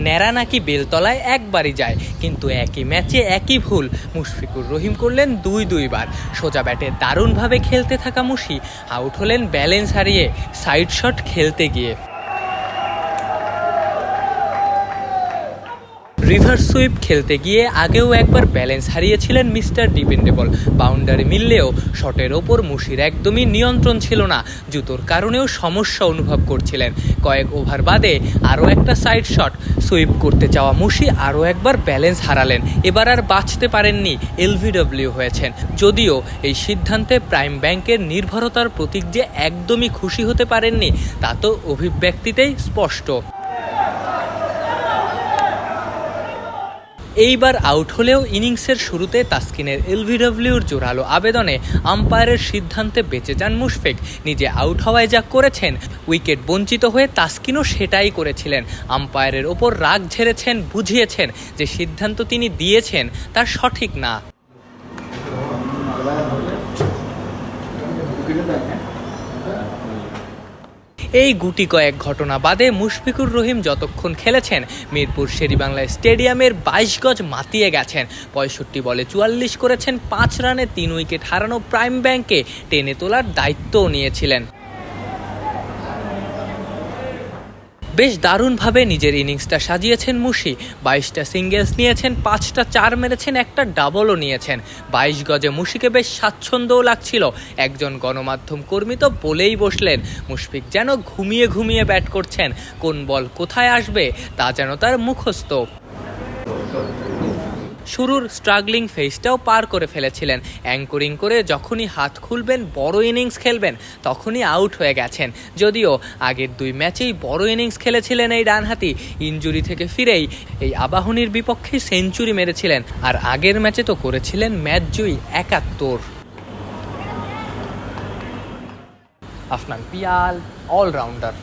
ন্যাড়া নাকি বেলতলায় একবারই যায়, কিন্তু একই ম্যাচে একই ভুল। মুশফিকুর রহিম করলেন দুই দুইবার। সোজা ব্যাটে দারুণভাবে খেলতে থাকা মুশি, আউট হলেন ব্যালেন্স হারিয়ে, সাইড শট খেলতে গিয়ে। রিভার্স সুইপ খেলতে গিয়ে আগেও একবার ব্যালেন্স হারিয়েছিলেন মিস্টার ডিপেন্ডেবল। বাউন্ডারি মিললেও শটের ওপর মুশির একদমই নিয়ন্ত্রণ ছিল না, জুতোর কারণেও সমস্যা অনুভব করছিলেন। কয়েক ওভার বাদে আরও একটা সাইড শট। সুইপ করতে চাওয়া মুশি আরও একবার ব্যালেন্স হারালেন। এবার আর বাঁচতে পারেননি এলভিডব্লিউ হয়েছেন। যদিও এই সিদ্ধান্তে প্রাইম ব্যাংকের নির্ভরতার প্রতীক যে একদমই খুশি হতে পারেননি, তা তো অভিব্যক্তিতেই স্পষ্ট। এইবার আউট হলেও ইনিংসের শুরুতে তাসকিনের এলভিডব্লিউর জোরালো আবেদনে আম্পায়ারের সিদ্ধান্তে বেঁচে যান মুশফিক। নিজে আউট হওয়ায় যা করেছেন, উইকেট বঞ্চিত হয়ে তাসকিনও সেটাই করেছিলেন। আম্পায়ারের ওপর রাগ ঝেড়েছেন, বুঝিয়েছেন যে সিদ্ধান্ত তিনি দিয়েছেন তা সঠিক না। এই গুটি কয়েক ঘটনা বাদে মুশফিকুর রহিম যতক্ষণ খেলেছেন, মিরপুর শেরিবাংলা স্টেডিয়ামের বাইশ গজ মাতিয়ে গেছেন। পঁয়ষট্টি বলে চুয়াল্লিশ করেছেন, পাঁচ রানে তিন উইকেট হারানো প্রাইম ব্যাংকে টেনে তোলার দায়িত্বও নিয়েছিলেন। বেশ দারুণভাবে নিজের ইনিংসটা সাজিয়েছেন মুশি। বাইশটা সিঙ্গেলস নিয়েছেন, পাঁচটা চার মেরেছেন, একটা ডাবলও নিয়েছেন। বাইশ গজে মুশিকে বেশ স্বাচ্ছন্দ্যও লাগছিল। একজন গণমাধ্যম কর্মী তো বলেই বসলেন, মুশফিক যেন ঘুমিয়ে ঘুমিয়ে ব্যাট করছেন, কোন বল কোথায় আসবে তা যেন তার মুখস্থ। শুরুর স্ট্রাগলিং ফেজটাও পার করে ফেলেছিলেন। অ্যাঙ্করিং করে যখনই হাত খুলবেন, বড় ইনিংস খেলবেন, তখনই আউট হয়ে গেছেন। যদিও আগের দুই ম্যাচেই বড় ইনিংস খেলেছিলেন এই ডানহাতি ইঞ্জুরি থেকে ফিরেই এই আবাহনীর বিপক্ষে সেঞ্চুরি মেরেছিলেন। আর আগের ম্যাচে তো করেছিলেন ম্যাচ জয়ী একাত্তর। আফনান পিয়াল অলরাউন্ডার